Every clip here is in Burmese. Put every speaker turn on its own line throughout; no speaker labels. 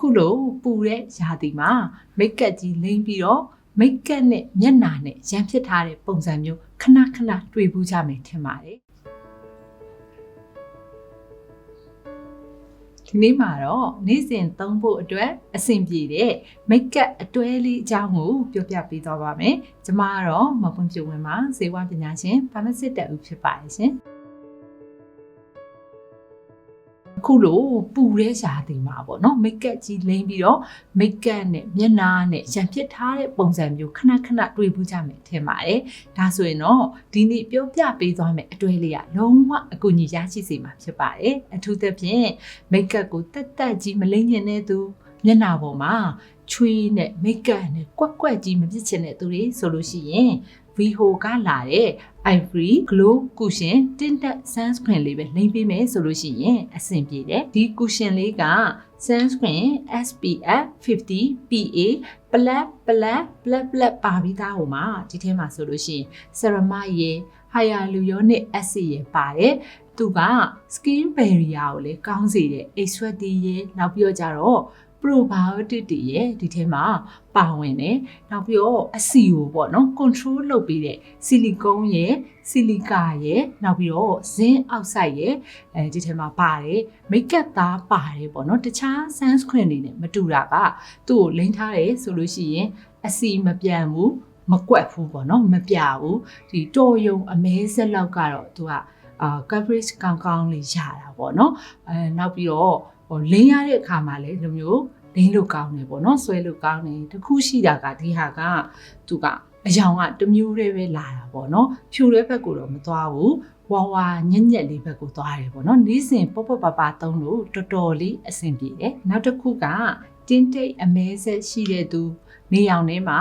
အခုလိုပူတဲ့ရာသီမှာမိတ်ကပ်ကြီးလိမ့်ပြီးတော့မိတ်ကပ်နဲ့မျက်နာနဲ့ရန်ဖြစ်ထားတဲ့ပုံစံမျိုးခဏခဏတွေ့ဘူးကြမယ်ထင်ပါတယ်ဒီနေ့မှာတော့နေ့စဉ်သုံးဖို့အတွက်အဆင်ပြေတဲ့မိတ်ကပ်အတွဲလေးအကြောင်းကိုပြောပြပေးသွားပါမယ်။ကျွန်မကတော့မပွင့်ပြဝင်မှာဇေဝပညာရှင်ဖာမစစ်တက်ဦးဖြစ်ပါတယ်ရှင်။ အခုလိုပူတဲ့ရှားတင်မှာပေါ့နော်မိတ်ကပ်ကြီးလိမ့်ပြီးတော့မိတ်ကပ်နဲ့မျက်နှာနဲ့ရံဖြစ်ထားတဲ့ပုံစံမျိုးခဏခဏတွေ့ဘူးကြမယ်ထင်ပါတယ်ဒါဆိုရင်တော့ဒီနေ့ပြောပြပေးသွားမယ်အတွဲလေးကလုံးဝအကူအညီရရှိစေမှာဖြစ်ပါတယ်အထူးသဖြင့်မိတ်ကပ်ကိုတက်တက်ကြီးမလိမ့်ညင်တဲ့သူ မျက်နှာပေါ်မှာချွေးနဲ့မိတ်ကပ်နဲ့ကွက်ကွက်ကြီးမဖြစ်ချင်တဲ့သူတွေဆိုလို့ရှိရင် Viho ကလာတဲ့ Ivory Glow Cushion Tinted Sunscreen လေးပဲလိမ့်ပေးမယ်ဆိုလို့ရှိရင်အဆင်ပြေတယ်ဒီ cushion လေးက sunscreen SPF 50 PA black black black black ပါပြီးသားဟိုမှာဒီထဲမှာဆိုလို့ရှိရင် ceramide ရေ hyaluronic acid ရေပါတယ်သူက skin barrier ကိုလည်းကောင်းစေတဲ့ exfoliate ရေနောက်ပြီးတော့ကြတော့ probiotic တွေရဲ့ဒီထဲမှာပါဝင်တယ်။နောက်ပြီးတော့အဆီကိုပေါ့နော် control လုပ်ပေးတဲ့ silicone ရဲ့ silica ရဲ့နောက်ပြီးတော့ zinc oxide ရဲ့အဲဒီထဲမှာပါတယ်။ makeup သားပါတယ်ပေါ့နော်။တခြား sunscreen တွေနဲ့မတူတာကသူ့ကိုလိမ့်ထားတယ်ဆိုလို့ရှိရင်အဆီမပြန်ဘူးမကွက်ဘူးပေါ့နော်မပြဘူးဒီတော်ယုံအမဲဆက်လောက်ကတော့သူက အာ coverage ကောင်းကောင်းလေးရတာပေါ့နော်အဲနောက်ပြီးတော့ဟိုလင်းရတဲ့အခါမှာလည်းဒီလိုမျိုးလင်းလို့ကောင်းတယ်ပေါ့နော်ဆွဲလို့ကောင်းတယ်တခုရှိတာကဒီဟာကသူကအယောင်ကတစ်မျိုးတည်းပဲလာတာပေါ့နော်ဖြူတဲ့ဘက်ကိုတော့မသွားဘူးဝါဝါညက်ညက်လေးဘက်ကိုသွားတယ်ပေါ့နော်နီးစင်ပေါ့ပေါ့ပါပါသုံးလို့တော်တော်လေးအဆင်ပြေတယ်နောက်တစ်ခုကတင်းတိတ်အမဲဆက်ရှိတဲ့သူ နေအောင်ထဲမှာ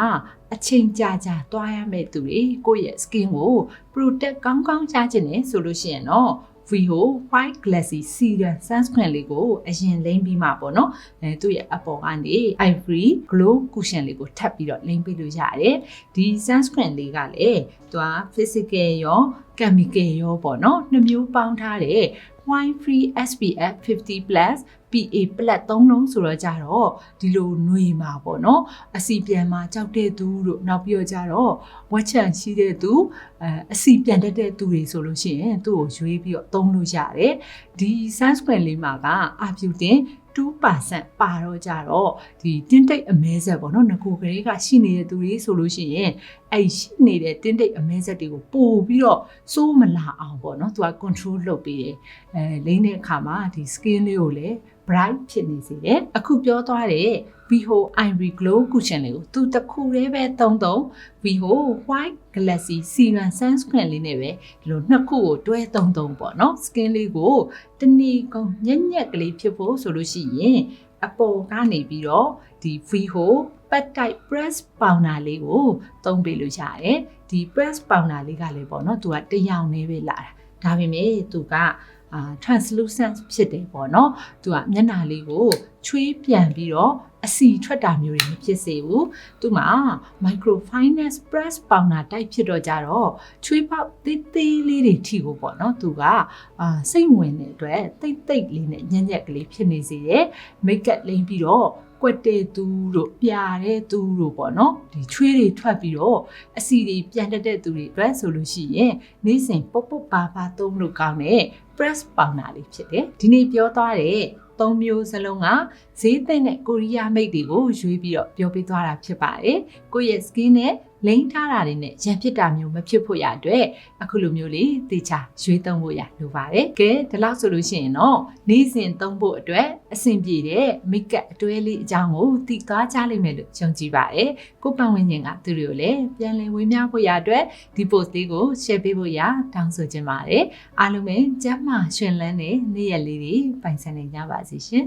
အချိန်ကြာကြာသွားရမယ့်သူတွေကိုယ့်ရဲ့ skin ကို protect ကောင်းကောင်းချခြင်းနဲ့ဆိုလို့ရှိရင်တော့ Viho White Glassy Serum Sunscreen လေးကိုအရင်လိမ့်ပြီးမှပေါ့နော်အဲသူ့ရဲ့အပေါ်ကနေ Ivory Glow Cushion လေးကိုထပ်ပြီးတော့လိမ့်ပေးလို့ရတယ်ဒီ sunscreen လေးကလည်းသူက physical ရော chemical ရောပေါ့နော်နှစ်မျိုးပေါင်းထားတဲ့ wine free SPF 50 plus PA ပလက်သုံးလုံးဆိုတော့ကြတော့ဒီလိုຫນွေမှာပေါ့နော်အစီပြန်မှာကြောက်တဲ့သူတို့နောက်ပြီးတော့ကြတော့ဝက်ချန်ရှိတဲ့သူအဲအစီပြန်တတ်တဲ့သူတွေဆိုလို့ရှိရင်သူ့ကိုရွေးပြီးတော့သုံးလို့ရတယ်ဒီ sunscreen လေးမှာကအပြူတင် 2%ပါတော့ကြတော့ဒီတင်းတိတ်အမဲဆက်ပေါ့နော်ငကိုကလေးကရှိနေတဲ့သူတွေဆိုလို့ရှိရင်အဲ့ရှိနေတဲ့တင်းတိတ်အမဲဆက်တွေကိုပို့ပြီးတော့စိုးမလာအောင်ပေါ့နော်သူက control လုပ်ပေးတယ်အဲလိမ့်တဲ့အခါမှာဒီ skin လေးကိုလည်း bright ဖြစ်နေစေတယ်အခုပြောသွားတဲ့ Viho Ivory Glow Cushion လေးကိုသူတစ်ခုတည်းပဲသုံးသုံး Viho White Glassy Serum Sunscreen လေးနဲ့ပဲဒီလိုနှစ်ခုကိုတွဲသုံးသုံးပေါ့နော် skin လေးကိုတနည်းကောင်းညက်ညက်ကလေးဖြစ်ဖို့ဆိုလို့ရှိရင်အပေါ်ကနေပြီးတော့ဒီ Viho pet type press powder လေးကိုသုံးပေးလို့ရတယ်ဒီ press powder လေးကလည်းပေါ့နော်သူကတရောင်နေပဲလာတာဒါပေမဲ့သူက အာ translucent ဖြစ်တယ်ပေါ့နော်သူကမျက်နှာလေးကိုချွေးပြန်ပြီးတော့အစီထွက်တာမျိုးတွေမဖြစ်စေဘူးသူမှာ microfinance press powder type ဖြစ်တော့ကြတော့ချွေးပေါက်သေးသေးလေးတွေထိကိုပေါ့နော်သူကအာစိတ်ဝင်တဲ့အတွက်တိတ်တိတ်လေးနဲ့ညံ့ညက်ကလေးဖြစ်နေစေတယ် make up လိမ့်ပြီးတော့ ကွက်တဲ့သူတို့ပြာတဲ့သူတို့ပေါ့နော်ဒီချွေးတွေထွက်ပြီးတော့အစီတွေပြန်တက်တဲ့သူတွေအတွက်ဆိုလို့ရှိရင်နေ့စဉ်ပုတ်ပုတ်ပါပါသုံးလို့ကောင်းတဲ့ press powder လေးဖြစ်တယ်ဒီနေ့ပြောသွားတဲ့သုံးမျိုးစလုံးကဈေးသင့်တဲ့ကိုရီးယားမိတ်တွေကိုရွေးပြီးတော့ပြောပြသွားတာဖြစ်ပါတယ်ကိုယ့်ရဲ့ skin နဲ့ လိမ့်ထားတာတွေနဲ့ရံဖြစ်တာမျိုးမဖြစ်ဖို့ရအတွက်အခုလိုမျိုးလေးသေချာရွေးသုံးဖို့ရလိုပါတယ်ကဲဒီလောက်ဆိုလို့ရှိရင်တော့နေ့စဉ်သုံးဖို့အတွက်အဆင်ပြေတဲ့မိတ်ကပ်အတွဲလေးအကြောင်းကိုသိသွားကြလိမ့်မယ်လို့ယုံကြည်ပါတယ်ကိုပတ်ဝန်းကျင်ကသူတွေကိုလည်းပြန်လည်ဝေမျှဖို့ရအတွက်ဒီ post လေးကို share ပေးဖို့ရတောင်းဆိုချင်ပါတယ်အားလုံးပဲကျမ်းမာရှင်လန်းတဲ့နေ့ရက်လေးတွေပိုင်ဆိုင်နိုင်ကြပါစေရှင်